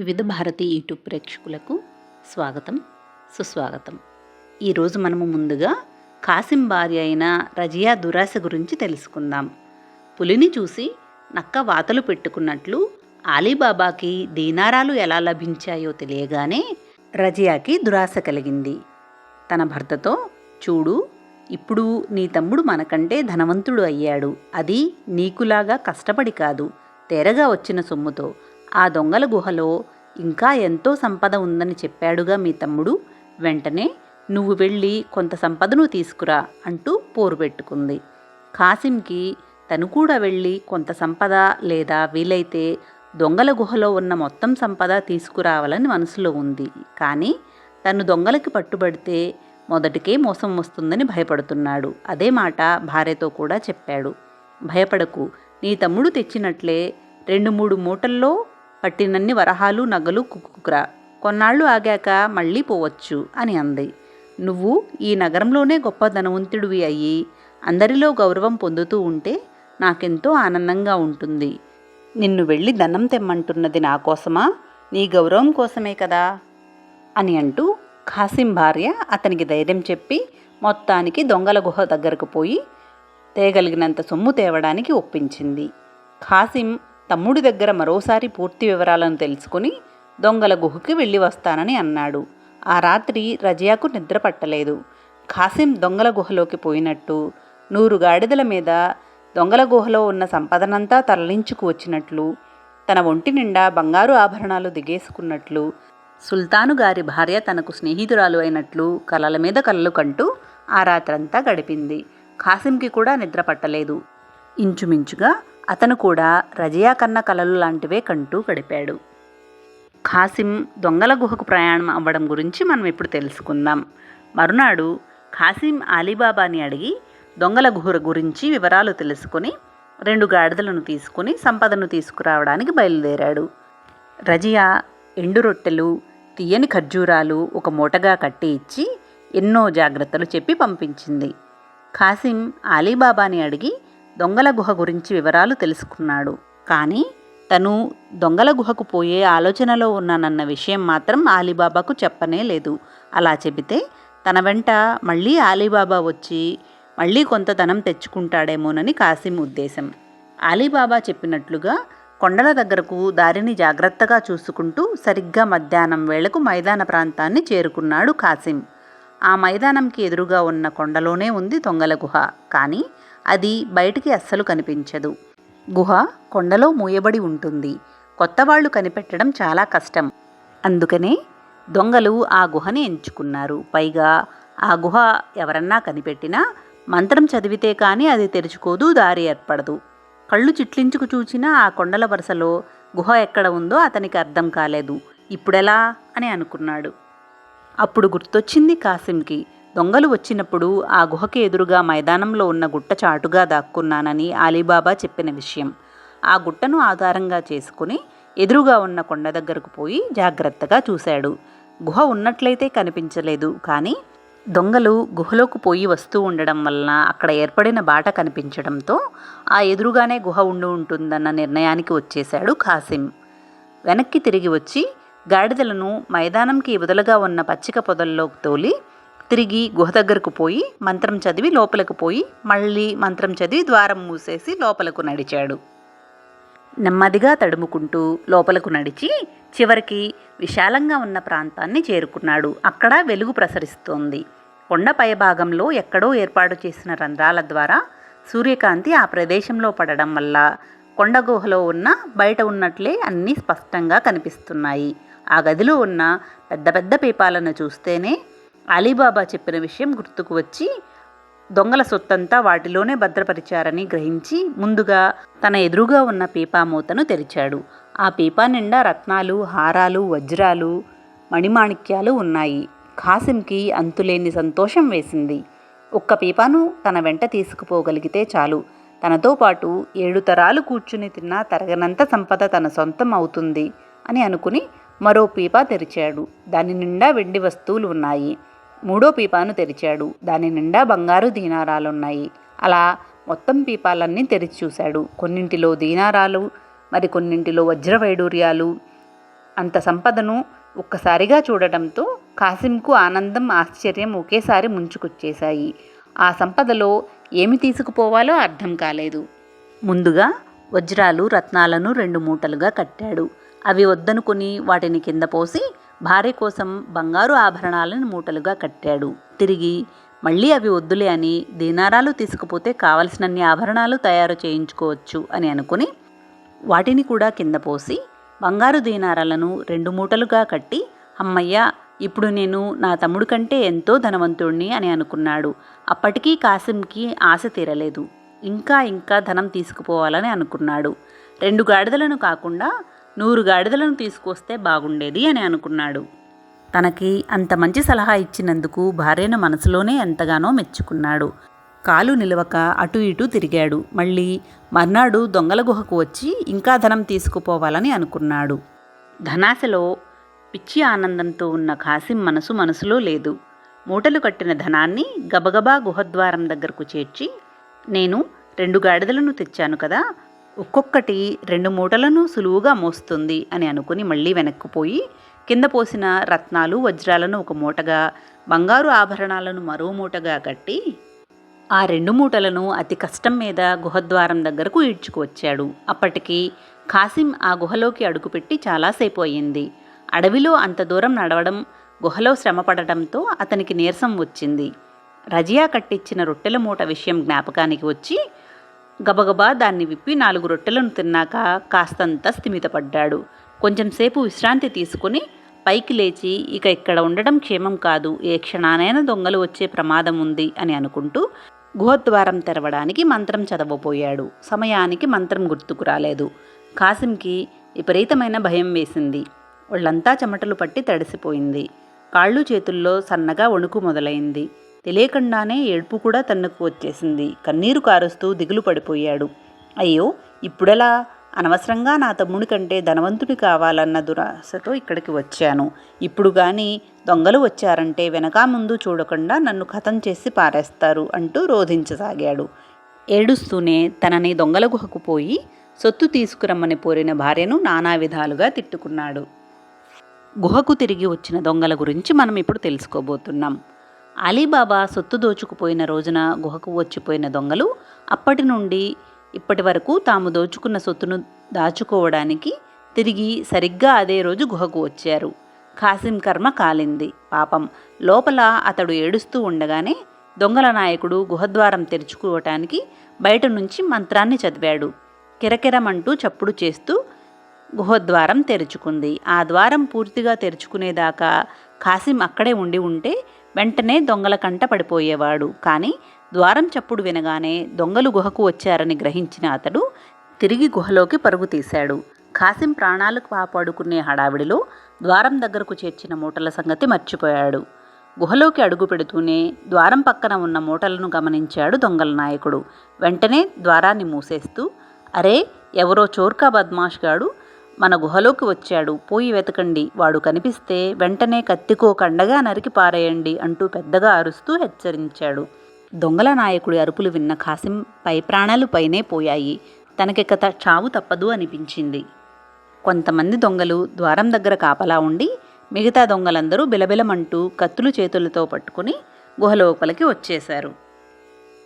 వివిధ భారతి యూట్యూబ్ ప్రేక్షకులకు స్వాగతం సుస్వాగతం. ఈరోజు మనము ముందుగా కాసిం భార్య అయిన రజియా దురాశ గురించి తెలుసుకుందాం. పులిని చూసి నక్క వాతలు పెట్టుకున్నట్లు ఆలీబాబాకి దీనారాలు ఎలా లభించాయో తెలియగానే రజియాకి దురాశ కలిగింది. తన భర్తతో చూడు ఇప్పుడు నీ తమ్ముడు మనకంటే ధనవంతుడు అయ్యాడు. అది నీకులాగా కష్టపడి కాదు. తెరగా వచ్చిన సొమ్ముతో ఆ దొంగల గుహలో ఇంకా ఎంతో సంపద ఉందని చెప్పాడుగా మీ తమ్ముడు. వెంటనే నువ్వు వెళ్ళి కొంత సంపదను తీసుకురా అంటూ పోరు పెట్టుకుంది. కాసింకి తను కూడా వెళ్ళి కొంత సంపద లేదా వీలైతే దొంగల గుహలో ఉన్న మొత్తం సంపద తీసుకురావాలని మనసులో ఉంది. కానీ తను దొంగలకి పట్టుబడితే మొదటికే మోసం వస్తుందని భయపడుతున్నాడు. అదే మాట భార్యతో కూడా చెప్పాడు. భయపడకు నీ తమ్ముడు తెచ్చినట్లే రెండు మూడు మూటల్లో పట్టినన్ని వరహాలు నగలు కుక్కురా కొన్నాళ్ళు ఆగాక మళ్ళీ పోవచ్చు అని అంది. నువ్వు ఈ నగరంలోనే గొప్ప ధనవంతుడివి అయ్యి అందరిలో గౌరవం పొందుతూ ఉంటే నాకెంతో ఆనందంగా ఉంటుంది. నిన్ను వెళ్ళి ధనం తెమ్మంటున్నది నా కోసమా? నీ గౌరవం కోసమే కదా? అని అంటూ ఖాసిం భార్య అతనికి ధైర్యం చెప్పి మొత్తానికి దొంగల గుహ దగ్గరకు పోయి తేగలిగినంత సొమ్ము తేవడానికి ఒప్పించింది. ఖాసిం తమ్ముడి దగ్గర మరోసారి పూర్తి వివరాలను తెలుసుకుని దొంగల గుహకి వెళ్ళి వస్తానని అన్నాడు. ఆ రాత్రి రజియాకు నిద్ర పట్టలేదు. ఖాసిం దొంగల గుహలోకి పోయినట్టు నూరు గాడిదల మీద దొంగల గుహలో ఉన్న సంపదనంతా తరలించుకు వచ్చినట్లు తన ఒంటి నిండా బంగారు ఆభరణాలు దిగేసుకున్నట్లు సుల్తాను గారి భార్య తనకు స్నేహితురాలు అయినట్లు కలల మీద కళ్ళు కంటూ ఆ రాత్రంతా గడిపింది. ఖాసింకి కూడా నిద్ర పట్టలేదు. ఇంచుమించుగా అతను కూడా రజియా కన్న కలలు లాంటివే కంటూ గడిపాడు. ఖాసిం దొంగల గుహకు ప్రయాణం అవ్వడం గురించి మనం ఇప్పుడు తెలుసుకుందాం. మరునాడు ఖాసిం అలీబాబాని అడిగి దొంగల గుహ గురించి వివరాలు తెలుసుకొని రెండు గాడిదలను తీసుకుని సంపదను తీసుకురావడానికి బయలుదేరాడు. రజియా ఎండు రొట్టెలు తీయని ఖర్జూరాలు ఒక మూటగా కట్టి ఇచ్చి ఎన్నో జాగ్రత్తలు చెప్పి పంపించింది. ఖాసిం అలీబాబాని అడిగి దొంగల గుహ గురించి వివరాలు తెలుసుకున్నాడు. కానీ తను దొంగల గుహకు పోయే ఆలోచనలో ఉన్నానన్న విషయం మాత్రం ఆలీబాబాకు చెప్పనే లేదు. అలా చెబితే తన వెంట మళ్ళీ ఆలీబాబా వచ్చి మళ్ళీ కొంత ధనం తెచ్చుకుంటాడేమోనని కాసిం ఉద్దేశం. ఆలీబాబా చెప్పినట్లుగా కొండల దగ్గరకు దారిని జాగ్రత్తగా చూసుకుంటూ సరిగ్గా మధ్యాహ్నం వేళకు మైదాన ప్రాంతాన్ని చేరుకున్నాడు కాసిం. ఆ మైదానంకి ఎదురుగా ఉన్న కొండలోనే ఉంది దొంగల గుహ. కానీ అది బయటికి అస్సలు కనిపించదు. గుహ కొండలో మూయబడి ఉంటుంది. కొత్త వాళ్ళు కనిపెట్టడం చాలా కష్టం. అందుకనే దొంగలు ఆ గుహని ఎంచుకున్నారు. పైగా ఆ గుహ ఎవరన్నా కనిపెట్టినా మంత్రం చదివితే కానీ అది తెరుచుకోదు దారి ఏర్పడదు. కళ్ళు చిట్లించుకు చూచినా ఆ కొండల వరుసలో గుహ ఎక్కడ ఉందో అతనికి అర్థం కాలేదు. ఇప్పుడెలా? అని అనుకున్నాడు. అప్పుడు గుర్తొచ్చింది కాసింకి. దొంగలు వచ్చినప్పుడు ఆ గుహకి ఎదురుగా మైదానంలో ఉన్న గుట్ట చాటుగా దాక్కున్నానని అలీబాబా చెప్పిన విషయం. ఆ గుట్టను ఆధారంగా చేసుకుని ఎదురుగా ఉన్న కొండ దగ్గరకు పోయి జాగ్రత్తగా చూశాడు. గుహ ఉన్నట్లయితే కనిపించలేదు కానీ దొంగలు గుహలోకి పోయి వస్తూ ఉండడం వలన అక్కడ ఏర్పడిన బాట కనిపించడంతో ఆ ఎదురుగానే గుహ ఉండి ఉంటుందన్న నిర్ణయానికి వచ్చేశాడు ఖాసిం. వెనక్కి తిరిగి వచ్చి గాడిదలను మైదానంకి వదలగా ఉన్న పచ్చిక పొదల్లోకి తోలి తిరిగి గుహ దగ్గరకు పోయి మంత్రం చదివి లోపలకు పోయి మళ్ళీ మంత్రం చదివి ద్వారం మూసేసి లోపలకు నడిచాడు. నెమ్మదిగా తడుముకుంటూ లోపలకు నడిచి చివరికి విశాలంగా ఉన్న ప్రాంతాన్ని చేరుకున్నాడు. అక్కడ వెలుగు ప్రసరిస్తోంది. కొండ పైభాగంలో ఎక్కడో ఏర్పాటు చేసిన రంధ్రాల ద్వారా సూర్యకాంతి ఆ ప్రదేశంలో పడడం వల్ల కొండ గుహలో ఉన్న బయట ఉన్నట్లే అన్నీ స్పష్టంగా కనిపిస్తున్నాయి. ఆ గదిలో ఉన్న పెద్ద పెద్ద పీపాలను చూస్తేనే అలీబాబా చెప్పిన విషయం గుర్తుకు వచ్చి దొంగల సొత్తంతా వాటిలోనే భద్రపరిచారని గ్రహించి ముందుగా తన ఎదురుగా ఉన్న పీపా మూతను తెరిచాడు. ఆ పీపా నిండా రత్నాలు హారాలు వజ్రాలు మణిమాణిక్యాలు ఉన్నాయి. ఖాసింకి అంతులేని సంతోషం వేసింది. ఒక్క పీపాను తన వెంట తీసుకుపోగలిగితే చాలు. తనతో పాటు ఏడు తరాలు కూర్చుని తిన్నా తరగనంత సంపద తన సొంతం అవుతుంది అని అనుకుని మరో పీపా తెరిచాడు. దాని నిండా వెండి వస్తువులు ఉన్నాయి. మూడో పీపాను తెరిచాడు. దాని నిండా బంగారు దీనారాలున్నాయి. అలా మొత్తం పీపాలన్నీ తెరిచి చూశాడు. కొన్నింటిలో దీనారాలు మరి కొన్నింటిలో వజ్రవైడూర్యాలు అంత సంపదను ఒక్కసారిగా చూడటంతో కాసింకు ఆనందం ఆశ్చర్యం ఒకేసారి ముంచుకొచ్చేశాయి. ఆ సంపదలో ఏమి తీసుకుపోవాలో అర్థం కాలేదు. ముందుగా వజ్రాలు రత్నాలను రెండు మూటలుగా కట్టాడు. అవి వద్దనుకుని వాటిని కింద పోసి భార్య కోసం బంగారు ఆభరణాలను మూటలుగా కట్టాడు. తిరిగి మళ్ళీ అవి వద్దులే అని దీనారాలు తీసుకుపోతే కావలసినన్ని ఆభరణాలు తయారు చేయించుకోవచ్చు అని అనుకుని వాటిని కూడా కింద పోసి బంగారు దీనారాలను రెండు మూటలుగా కట్టి అమ్మయ్య ఇప్పుడు నేను నా తమ్ముడు కంటే ఎంతో ధనవంతుణ్ణి అని అనుకున్నాడు. అప్పటికీ కాసింకి ఆశ తీరలేదు. ఇంకా ఇంకా ధనం తీసుకుపోవాలని అనుకున్నాడు. రెండు గాడిదలను కాకుండా నూరు గాడిదలను తీసుకొస్తే బాగుండేది అని అనుకున్నాడు. తనకి అంత మంచి సలహా ఇచ్చినందుకు భార్యను మనసులోనే ఎంతగానో మెచ్చుకున్నాడు. కాలు నిలవక అటు ఇటు తిరిగాడు. మళ్ళీ మర్నాడు దొంగల గుహకు వచ్చి ఇంకా ధనం తీసుకుపోవాలని అనుకున్నాడు. ధనాశలో పిచ్చి ఆనందంతో ఉన్న కాసిం మనసు మనసులో లేదు. మూటలు కట్టిన ధనాన్ని గబగబా గుహద్వారం దగ్గరకు చేర్చి నేను రెండు గాడిదలను తెచ్చాను కదా ఒక్కొక్కటి రెండు మూటలను సులువుగా మోస్తుంది అని అనుకుని మళ్ళీ వెనక్కుపోయి కింద పోసిన రత్నాలు వజ్రాలను ఒక మూటగా బంగారు ఆభరణాలను మరో మూటగా కట్టి ఆ రెండు మూటలను అతి కష్టం మీద గుహద్వారం దగ్గరకు ఈడ్చుకువచ్చాడు. అప్పటికి కాసిం ఆ గుహలోకి అడుగుపెట్టి చాలాసేపు అయ్యింది. అడవిలో అంత దూరం నడవడం గుహలో శ్రమపడటంతో అతనికి నీరసం వచ్చింది. రజియా కట్టించిన రొట్టెల మూట విషయం జ్ఞాపకానికి వచ్చి గబగబా దాన్ని విప్పి నాలుగు రొట్టెలను తిన్నాక కాస్తంత స్థిమితపడ్డాడు కొంచెంసేపు విశ్రాంతి తీసుకుని పైకి లేచి ఇక ఇక్కడ ఉండడం క్షేమం కాదు. ఏ క్షణానైనా దొంగలు వచ్చే ప్రమాదం ఉంది అని అనుకుంటూ గుహద్వారం తెరవడానికి మంత్రం చదవబోయాడు. సమయానికి మంత్రం గుర్తుకు రాలేదు. కాసింకి విపరీతమైన భయం వేసింది. ఒళ్ళంతా చెమటలు పట్టి తడిసిపోయింది. కాళ్ళు చేతుల్లో సన్నగా వణుకు మొదలైంది. తెలియకుండానే ఏడుపు కూడా తన్నుకు వచ్చేసింది. కన్నీరు కారుస్తూ దిగులు పడిపోయాడు. అయ్యో ఇప్పుడెలా? అనవసరంగా నా తమ్ముడి కంటే ధనవంతుడి కావాలన్న దురాశతో ఇక్కడికి వచ్చాను. ఇప్పుడు కానీ దొంగలు వచ్చారంటే వెనక ముందు చూడకుండా నన్ను కథం చేసి పారేస్తారు అంటూ రోధించసాగాడు. ఏడుస్తూనే తనని దొంగల గుహకు పోయి సొత్తు తీసుకురమ్మని పోరిన భార్యను నానా విధాలుగా తిట్టుకున్నాడు. గుహకు తిరిగి వచ్చిన దొంగల గురించి మనం ఇప్పుడు తెలుసుకోబోతున్నాం. అలీబాబా సొత్తు దోచుకుపోయిన రోజున గుహకు వచ్చిపోయిన దొంగలు అప్పటి నుండి ఇప్పటి వరకు తాము దోచుకున్న సొత్తును దాచుకోవడానికి తిరిగి సరిగ్గా అదే రోజు గుహకు వచ్చారు. ఖాసిం కర్మ కాలింది. పాపం. లోపల అతడు ఏడుస్తూ ఉండగానే దొంగల నాయకుడు గుహద్వారం తెరుచుకోవటానికి బయట నుంచి మంత్రాన్ని చదివాడు. కిరకిరమంటూ చప్పుడు చేస్తూ గుహద్వారం తెరుచుకుంది. ఆ ద్వారం పూర్తిగా తెరుచుకునేదాకా ఖాసిం అక్కడే ఉండి ఉంటే వెంటనే దొంగల కంట పడిపోయేవాడు. కానీ ద్వారం చప్పుడు వినగానే దొంగలు గుహకు వచ్చారని గ్రహించిన అతడు తిరిగి గుహలోకి పరుగు తీశాడు. కాసిం ప్రాణాలకు కాపాడుకునే హడావిడిలో ద్వారం దగ్గరకు చేర్చిన మూటల సంగతి మర్చిపోయాడు. గుహలోకి అడుగు పెడుతూనే ద్వారం పక్కన ఉన్న మూటలను గమనించాడు దొంగల నాయకుడు. వెంటనే ద్వారాన్ని మూసేస్తూ అరే ఎవరో చోర్కా బద్మాష్ గాడు మన గుహలోకి వచ్చాడు. పోయి వెతకండి. వాడు కనిపిస్తే వెంటనే కత్తికో కండగా నరికి పారేయండి అంటూ పెద్దగా అరుస్తూ హెచ్చరించాడు. దొంగల నాయకుడి అరుపులు విన్న ఖాసిం పై ప్రాణాలు పైనే పోయాయి. తనకిక చావు తప్పదు అనిపించింది. కొంతమంది దొంగలు ద్వారం దగ్గర కాపలా ఉండి మిగతా దొంగలందరూ బిలబిలమంటూ కత్తులు చేతులతో పట్టుకుని గుహలోపలికి వచ్చేశారు.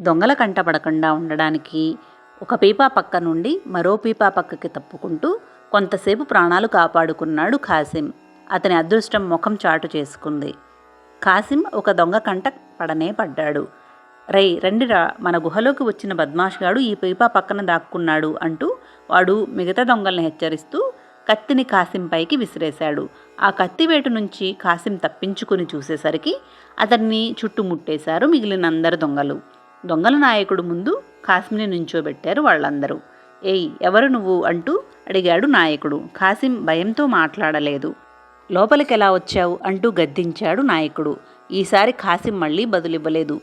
దొంగల కంటపడకుండా ఉండడానికి ఒక పీపా పక్క నుండి మరో పీపా పక్కకి తప్పుకుంటూ కొంతసేపు ప్రాణాలు కాపాడుకున్నాడు ఖాసిం. అతని అదృష్టం ముఖం చాటు చేసుకుంది. ఖాసిం ఒక దొంగ కంట పడనే పడ్డాడు. రై రండిరా మన గుహలోకి వచ్చిన బద్మాష్గాడు ఈ పీపా పక్కన దాక్కున్నాడు అంటూ వాడు మిగతా దొంగల్ని హెచ్చరిస్తూ కత్తిని కాసిం పైకి విసిరేశాడు. ఆ కత్తివేటు నుంచి కాసిం తప్పించుకుని చూసేసరికి అతన్ని చుట్టుముట్టేశారు మిగిలిన అందరు దొంగలు. దొంగల నాయకుడు ముందు కాసింని నుంచోబెట్టారు వాళ్ళందరూ. ఏయ్ ఎవరు నువ్వు అంటూ అడిగాడు నాయకుడు. కాసిం భయంతో మాట్లాడలేదు. లోపలికి ఎలా వచ్చావు? అంటూ గద్దించాడు నాయకుడు. ఈసారి కాసిం మళ్ళీ బదులివ్వలేదు.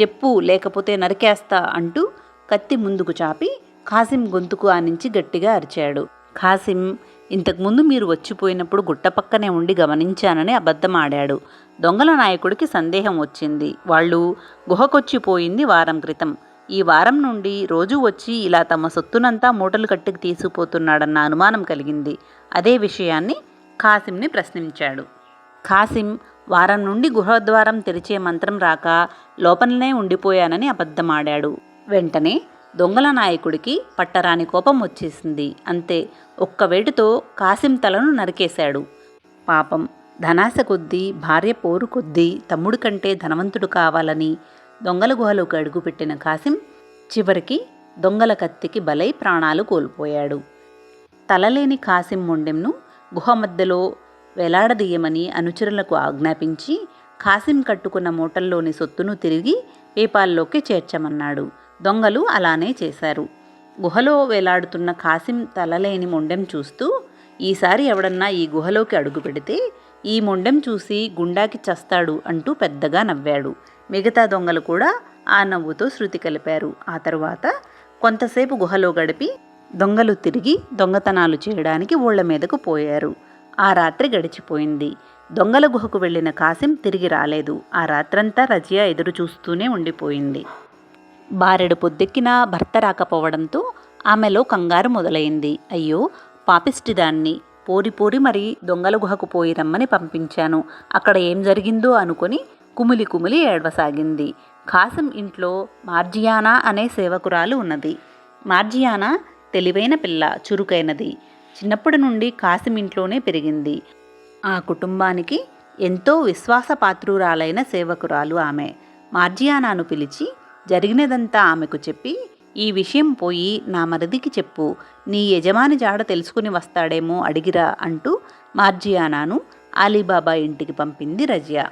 చెప్పు లేకపోతే నరికేస్తా అంటూ కత్తి ముందుకు చాపి కాసిం గొంతుకు ఆనించి గట్టిగా అరిచాడు. ఖాసిం ఇంతకుముందు మీరు వచ్చిపోయినప్పుడు గుట్ట పక్కనే ఉండి గమనించానని అబద్ధమాడాడు. దొంగల నాయకుడికి సందేహం వచ్చింది. వాళ్ళు గుహకొచ్చిపోయింది వారం క్రితం. ఈ వారం నుండి రోజు వచ్చి ఇలా తమ సొత్తునంతా మూటలు కట్టుకు తీసుకుపోతున్నాడన్న అనుమానం కలిగింది. అదే విషయాన్ని ఖాసింని ప్రశ్నించాడు. ఖాసిం వారం నుండి గుహద్వారం తెరిచే మంత్రం రాక లోపలనే ఉండిపోయానని అబద్ధమాడాడు. వెంటనే దొంగల నాయకుడికి పట్టరాని కోపం వచ్చేసింది. అంతే ఒక్క వేటుతో కాసిం తలను నరికేశాడు. పాపం ధనాశ కొద్దీ భార్య పోరు కొద్దీ తమ్ముడు కంటే ధనవంతుడు కావాలని దొంగల గుహలోకి అడుగుపెట్టిన కాసిం చివరికి దొంగల కత్తికి బలై ప్రాణాలు కోల్పోయాడు. తలలేని కాసిం మొండెంను గుహ మధ్యలో వేలాడదీయమని అనుచరులకు ఆజ్ఞాపించి కాసిం కట్టుకున్న మూటల్లోని సొత్తును తిరిగి పేపాల్లోకి చేర్చమన్నాడు. దొంగలు అలానే చేశారు. గుహలో వేలాడుతున్న కాసిం తలలేని మొండెం చూస్తూ ఈసారి ఎవడన్నా ఈ గుహలోకి అడుగు పెడితే ఈ మొండెం చూసి గుండాకి చస్తాడు అంటూ పెద్దగా నవ్వాడు. మిగతా దొంగలు కూడా ఆ నవ్వుతో శృతి కలిపారు. ఆ తరువాత కొంతసేపు గుహలో గడిపి దొంగలు తిరిగి దొంగతనాలు చేయడానికి ఊళ్ళ మీదకు పోయారు. ఆ రాత్రి గడిచిపోయింది. దొంగల గుహకు వెళ్ళిన కాసిం తిరిగి రాలేదు. ఆ రాత్రంతా రజియా ఎదురు చూస్తూనే ఉండిపోయింది. బారెడు పొద్దెక్కినా భర్త రాకపోవడంతో ఆమెలో కంగారు మొదలైంది. అయ్యో పాపిష్టిదాన్ని. పోరి పోరి మరి దొంగల గుహకు పోయి రమ్మని పంపించాను. అక్కడ ఏం జరిగిందో అనుకొని కుమిలి కుమిలి ఏడవసాగింది. ఖాసం ఇంట్లో మార్జియానా అనే సేవకురాలు ఉన్నది. మార్జియానా తెలివైన పిల్ల చురుకైనది. చిన్నప్పటి నుండి కాసిం ఇంట్లోనే పెరిగింది. ఆ కుటుంబానికి ఎంతో విశ్వాసపాత్రురాలైన సేవకురాలు ఆమె. మార్జియానాను పిలిచి జరిగినదంతా ఆమెకు చెప్పి ఈ విషయం పోయి నా మరిదికి చెప్పు. నీ యజమాని జాడ తెలుసుకుని వస్తాడేమో అడిగిరా అంటూ మార్జియానాను అలీబాబా ఇంటికి పంపింది రజియా.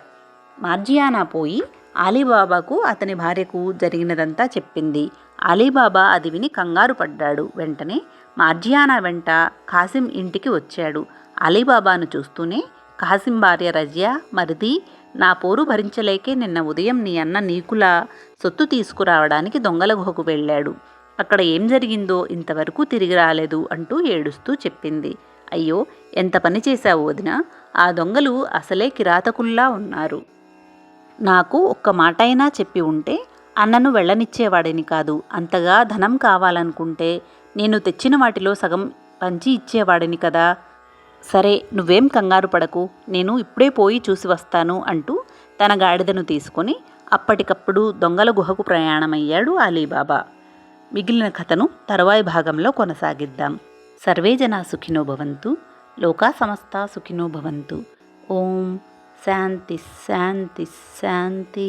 మార్జియానా పోయి అలీబాబాకు అతని భార్యకు జరిగినదంతా చెప్పింది. అలీబాబా అది విని కంగారు పడ్డాడు. వెంటనే మార్జియానా వెంట కాసిం ఇంటికి వచ్చాడు. అలీబాబాను చూస్తూనే కాసిం భార్య రజియా మరిది నా పోరు భరించలేకే నిన్న ఉదయం నీ అన్న నీకులా సొత్తు తీసుకురావడానికి దొంగల గుహకు వెళ్ళాడు. అక్కడ ఏం జరిగిందో ఇంతవరకు తిరిగి రాలేదు అంటూ ఏడుస్తూ చెప్పింది. అయ్యో ఎంత పని చేశావు వదిన? ఆ దొంగలు అసలే కిరాతకుల్లా ఉన్నారు. నాకు ఒక్క మాట అయినా చెప్పి ఉంటే అన్నను వెళ్ళనిచ్చేవాడిని కాదు. అంతగా ధనం కావాలనుకుంటే నేను తెచ్చిన వాటిలో సగం పంచి ఇచ్చేవాడిని కదా. సరే నువ్వేం కంగారు పడకు. నేను ఇప్పుడే పోయి చూసి వస్తాను అంటూ తన గాడిదను తీసుకొని అప్పటికప్పుడు దొంగల గుహకు ప్రయాణమయ్యాడు అలీబాబా. మిగిలిన కథను తరువాయి భాగంలో కొనసాగిద్దాం. సర్వే జనా సుఖినో భవంతు. లోకా సమస్త సుఖినో భవంతు. ఓం శాంతి శాంతి శాంతి.